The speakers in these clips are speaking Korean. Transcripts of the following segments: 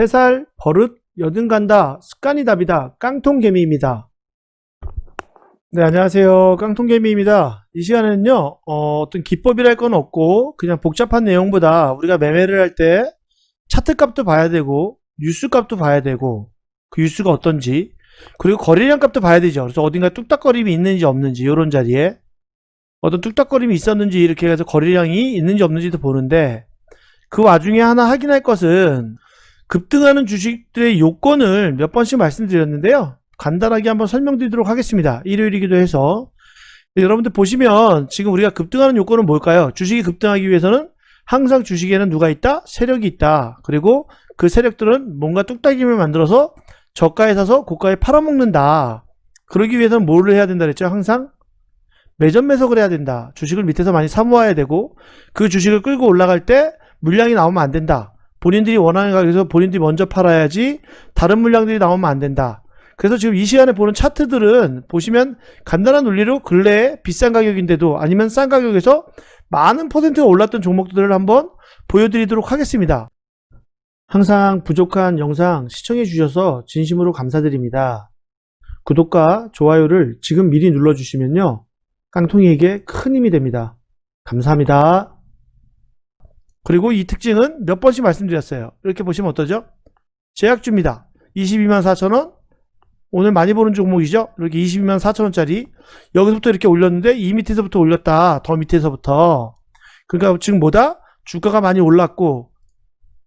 3살 버릇 여든 간다 습관이 답이다 깡통개미입니다. 네 안녕하세요 깡통개미입니다. 이 시간에는요 어, 떤 기법이랄 건 없고 그냥 복잡한 내용보다 우리가 매매를 할 때 차트 값도 봐야 되고 뉴스 값도 봐야 되고 그 뉴스가 어떤지 그리고 거래량 값도 봐야 되죠. 그래서 어딘가 뚝딱거림이 있는지 없는지 이런 자리에 어떤 뚝딱거림이 있었는지 이렇게 해서 거래량이 있는지 없는지도 보는데 그 와중에 하나 확인할 것은 급등하는 주식들의 요건을 몇 번씩 말씀드렸는데요. 간단하게 한번 설명드리도록 하겠습니다. 일요일이기도 해서. 여러분들 보시면 지금 우리가 급등하는 요건은 뭘까요? 주식이 급등하기 위해서는 항상 주식에는 누가 있다? 세력이 있다. 그리고 그 세력들은 뭔가 뚝딱임을 만들어서 저가에 사서 고가에 팔아먹는다. 그러기 위해서는 뭐를 해야 된다 그랬죠? 항상 매점 매석을 해야 된다. 주식을 밑에서 많이 사모아야 되고 그 주식을 끌고 올라갈 때 물량이 나오면 안 된다. 본인들이 원하는 가격에서 본인들이 먼저 팔아야지 다른 물량들이 나오면 안 된다. 그래서 지금 이 시간에 보는 차트들은 보시면 간단한 논리로 근래에 비싼 가격인데도 아니면 싼 가격에서 많은 퍼센트가 올랐던 종목들을 한번 보여드리도록 하겠습니다. 항상 부족한 영상 시청해 주셔서 진심으로 감사드립니다. 구독과 좋아요를 지금 미리 눌러주시면요. 깡통이에게 큰 힘이 됩니다. 감사합니다. 그리고 이 특징은 몇 번씩 말씀드렸어요. 이렇게 보시면 어떠죠? 제약주입니다. 22만 4천원. 오늘 많이 보는 종목이죠? 이렇게 22만 4천원짜리. 여기서부터 이렇게 올렸는데 이 밑에서부터 올렸다. 더 밑에서부터. 그러니까 지금 뭐다? 주가가 많이 올랐고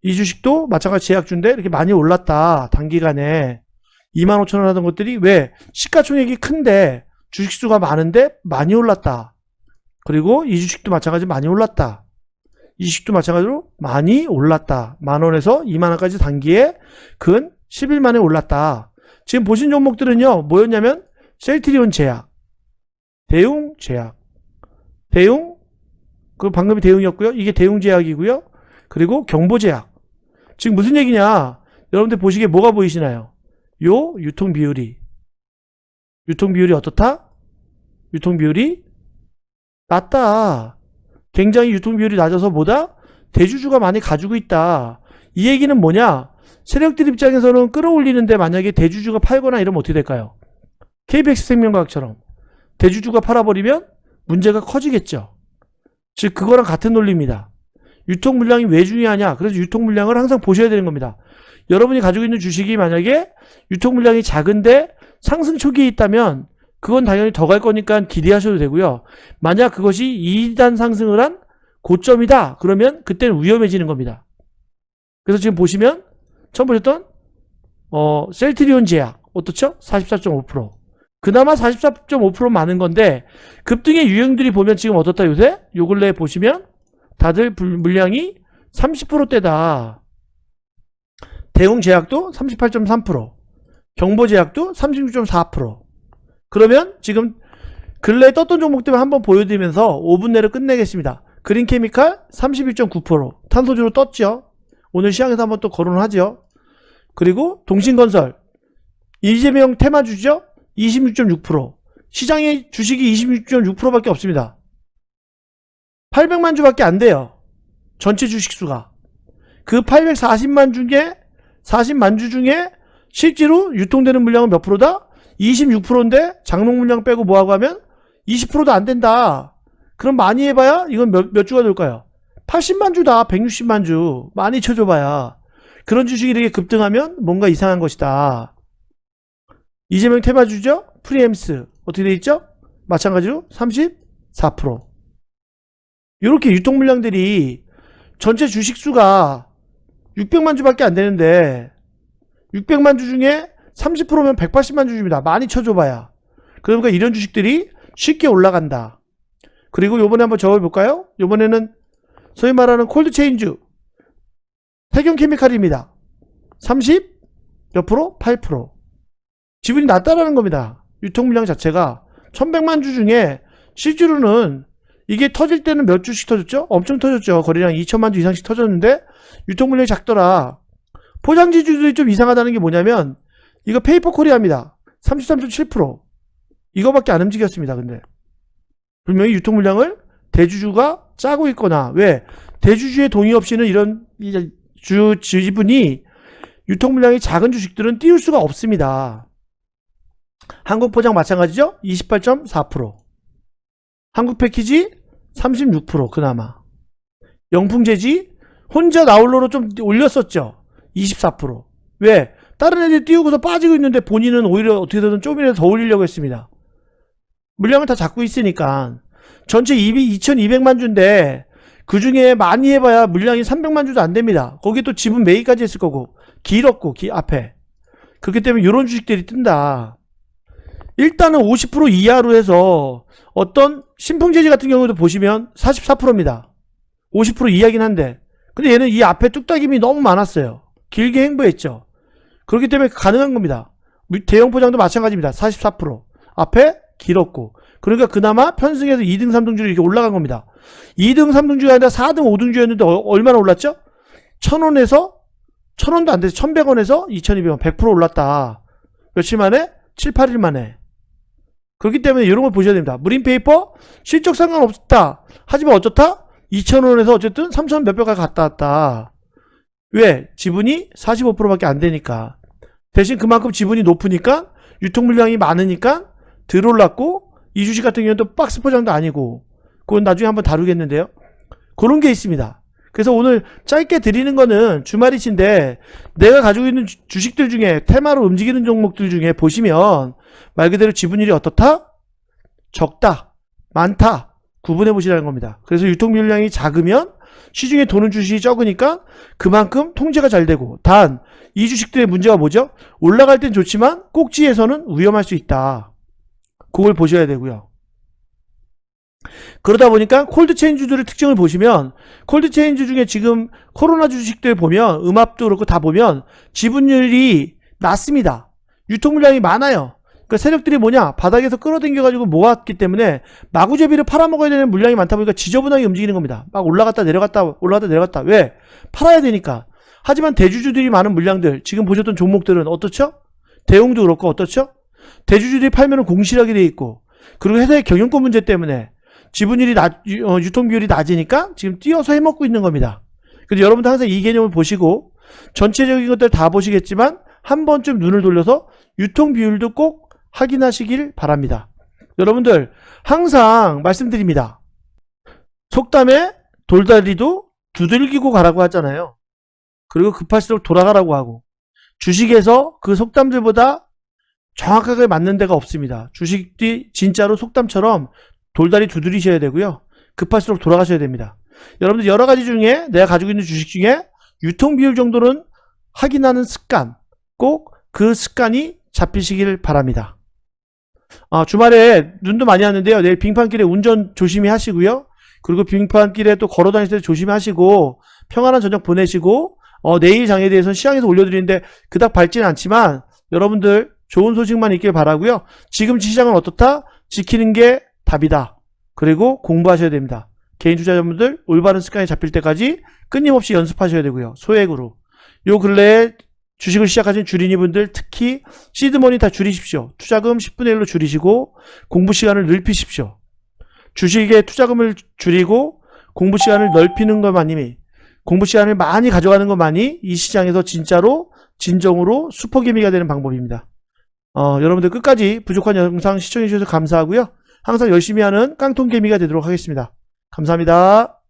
이 주식도 마찬가지 제약주인데 이렇게 많이 올랐다. 단기간에. 2만 5천원 하던 것들이 왜? 시가총액이 큰데 주식수가 많은데 많이 올랐다. 그리고 이 주식도 마찬가지 많이 올랐다. 이 주식도 마찬가지로 많이 올랐다. 만 원에서 2만 원까지 단기에 근 10일 만에 올랐다. 지금 보신 종목들은요, 뭐였냐면, 셀트리온 제약, 대웅 제약, 대웅, 그 방금이 대웅이었고요. 이게 대웅 제약이고요. 그리고 경보 제약. 지금 무슨 얘기냐? 여러분들 보시기에 뭐가 보이시나요? 요 유통 비율이. 유통 비율이 어떻다? 유통 비율이 낮다. 굉장히 유통 비율이 낮아서 뭐다? 대주주가 많이 가지고 있다. 이 얘기는 뭐냐? 세력들 입장에서는 끌어올리는데 만약에 대주주가 팔거나 이러면 어떻게 될까요? KBX 생명과학처럼 대주주가 팔아버리면 문제가 커지겠죠. 즉 그거랑 같은 논리입니다. 유통 물량이 왜 중요하냐? 그래서 유통 물량을 항상 보셔야 되는 겁니다. 여러분이 가지고 있는 주식이 만약에 유통 물량이 작은데 상승 초기에 있다면 그건 당연히 더 갈 거니까 기대하셔도 되고요. 만약 그것이 2단 상승을 한 고점이다. 그러면 그때는 위험해지는 겁니다. 그래서 지금 보시면 처음 보셨던 어, 셀트리온 제약 어떻죠? 44.5% 그나마 44.5% 많은 건데 급등의 유형들이 보면 지금 어떻다 요새? 요 근래 보시면 다들 불- 물량이 30%대다. 대웅 제약도 38.3%, 경보 제약도 36.4%. 그러면 지금 근래에 떴던 종목들만 한번 보여드리면서 5분 내로 끝내겠습니다. 그린케미칼 31.9%, 탄소주로 떴죠. 오늘 시장에서 한번 또 거론하죠. 그리고 동신건설 이재명 테마주죠. 26.6%. 시장의 주식이 26.6%밖에 없습니다. 800만 주밖에 안 돼요. 전체 주식 수가. 그 840만 중에 40만 주 중에 실제로 유통되는 물량은 몇 프로다? 26%인데 장롱 물량 빼고 뭐하고 하면 20%도 안 된다. 그럼 많이 해봐야 이건 몇, 몇 주가 될까요? 80만 주다. 160만 주. 많이 쳐줘봐야. 그런 주식이 이렇게 급등하면 뭔가 이상한 것이다. 이재명 테마주죠? 프리엠스. 어떻게 돼 있죠? 마찬가지로 34%. 이렇게 유통 물량들이 전체 주식 수가 600만 주밖에 안 되는데 600만 주 중에 30%면 180만 주입니다. 많이 쳐줘봐야. 그러니까 이런 주식들이 쉽게 올라간다. 그리고 요번에 한번 적어볼까요? 요번에는 소위 말하는 콜드체인주 태경케미칼입니다. 30 몇 프로? 8% 지분이 낮다라는 겁니다. 유통 물량 자체가 1100만 주 중에 실제로는 이게 터질 때는 몇 주씩 터졌죠? 엄청 터졌죠. 거래량 2천만 주 이상씩 터졌는데 유통 물량이 작더라. 포장지주들이 좀 이상하다는 게 뭐냐면 이거 페이퍼 코리아입니다. 33.7% 이거밖에 안 움직였습니다. 근데 분명히 유통 물량을 대주주가 짜고 있거나 왜 대주주의 동의 없이는 이런 주 지분이 유통 물량이 작은 주식들은 띄울 수가 없습니다. 한국포장 마찬가지죠? 28.4%. 한국 패키지 36% 그나마. 영풍재지 혼자 나홀로로 좀 올렸었죠. 24%. 왜? 다른 애들 띄우고서 빠지고 있는데 본인은 오히려 어떻게든 좀이라도 더 올리려고 했습니다. 물량을 다 잡고 있으니까 전체 2200만 주인데 그 중에 많이 해봐야 물량이 300만 주도 안 됩니다. 거기 또 지분 매입까지 했을 거고 길었고 기 앞에 그렇기 때문에 이런 주식들이 뜬다. 일단은 50% 이하로 해서 어떤 신풍재지 같은 경우도 보시면 44%입니다. 50% 이하긴 한데 근데 얘는 이 앞에 뚝딱임이 너무 많았어요. 길게 행보했죠. 그렇기 때문에 가능한 겁니다. 대형 포장도 마찬가지입니다. 44% 앞에 길었고 그러니까 그나마 편승해서 2등 3등주로 이렇게 올라간 겁니다. 2등 3등주가 아니라 4등 5등주였는데 얼마나 올랐죠? 1000원에서 1000원도 안 돼서 1100원에서 2200원 100% 올랐다. 며칠 만에? 7, 8일 만에. 그렇기 때문에 이런 걸 보셔야 됩니다. 무림페이퍼 실적 상관없다. 하지만 어쩌다? 2,000원에서 어쨌든 3,000원 몇백까지 갔다 왔다. 왜? 지분이 45%밖에 안 되니까. 대신 그만큼 지분이 높으니까 유통 물량이 많으니까 덜 올랐고 이 주식 같은 경우는 또 박스 포장도 아니고 그건 나중에 한번 다루겠는데요. 그런 게 있습니다. 그래서 오늘 짧게 드리는 거는 주말이신데 내가 가지고 있는 주- 주식들 중에 테마로 움직이는 종목들 중에 보시면 말 그대로 지분율이 어떻다? 적다, 많다 구분해 보시라는 겁니다. 그래서 유통 물량이 작으면 시중에 도는 주식이 적으니까 그만큼 통제가 잘 되고 단 이 주식들의 문제가 뭐죠? 올라갈 땐 좋지만 꼭지에서는 위험할 수 있다. 그걸 보셔야 되고요. 그러다 보니까 콜드 체인주들의 특징을 보시면 콜드 체인주 중에 지금 코로나 주식들 보면 음압도 그렇고 다 보면 지분율이 낮습니다. 유통 물량이 많아요. 그 세력들이 뭐냐 바닥에서 끌어당겨가지고 모았기 때문에 마구제비를 팔아먹어야 되는 물량이 많다 보니까 지저분하게 움직이는 겁니다. 막 올라갔다 내려갔다 올라갔다 내려갔다 왜 팔아야 되니까. 하지만 대주주들이 많은 물량들 지금 보셨던 종목들은 어떻죠? 대웅도 그렇고 어떻죠? 대주주들이 팔면은 공실하게 돼 있고 그리고 회사의 경영권 문제 때문에 지분율이 낮, 유- 어, 유통 비율이 낮으니까 지금 뛰어서 해먹고 있는 겁니다. 그래서 여러분도 항상 이 개념을 보시고 전체적인 것들 다 보시겠지만 한 번쯤 눈을 돌려서 유통 비율도 꼭 확인하시길 바랍니다. 여러분들 항상 말씀드립니다. 속담에 돌다리도 두들기고 가라고 하잖아요. 그리고 급할수록 돌아가라고 하고 주식에서 그 속담들보다 정확하게 맞는 데가 없습니다. 주식이 진짜로 속담처럼 돌다리 두드리셔야 되고요. 급할수록 돌아가셔야 됩니다. 여러분들 여러 가지 중에 내가 가지고 있는 주식 중에 유통 비율 정도는 확인하는 습관 꼭 그 습관이 잡히시길 바랍니다. 아, 주말에 눈도 많이 왔는데요. 내일 빙판길에 운전 조심히 하시고요. 그리고 빙판길에 또 걸어 다닐 때 조심히 하시고 평안한 저녁 보내시고 어, 내일 장에 대해서는 시황에서 올려드리는데 그닥 밝지는 않지만 여러분들 좋은 소식만 있길 바라고요. 지금 시장은 어떻다? 지키는 게 답이다. 그리고 공부하셔야 됩니다. 개인 투자자분들 올바른 습관이 잡힐 때까지 끊임없이 연습하셔야 되고요. 소액으로. 요 근래에 주식을 시작하신 주린이분들 특히 시드머니 다 줄이십시오. 투자금 10분의 1로 줄이시고 공부 시간을 넓히십시오. 주식의 투자금을 줄이고 공부 시간을 넓히는 것만이 공부 시간을 많이 가져가는 것만이 이 시장에서 진짜로 진정으로 슈퍼개미가 되는 방법입니다. 어, 여러분들 끝까지 부족한 영상 시청해 주셔서 감사하고요. 항상 열심히 하는 깡통개미가 되도록 하겠습니다. 감사합니다.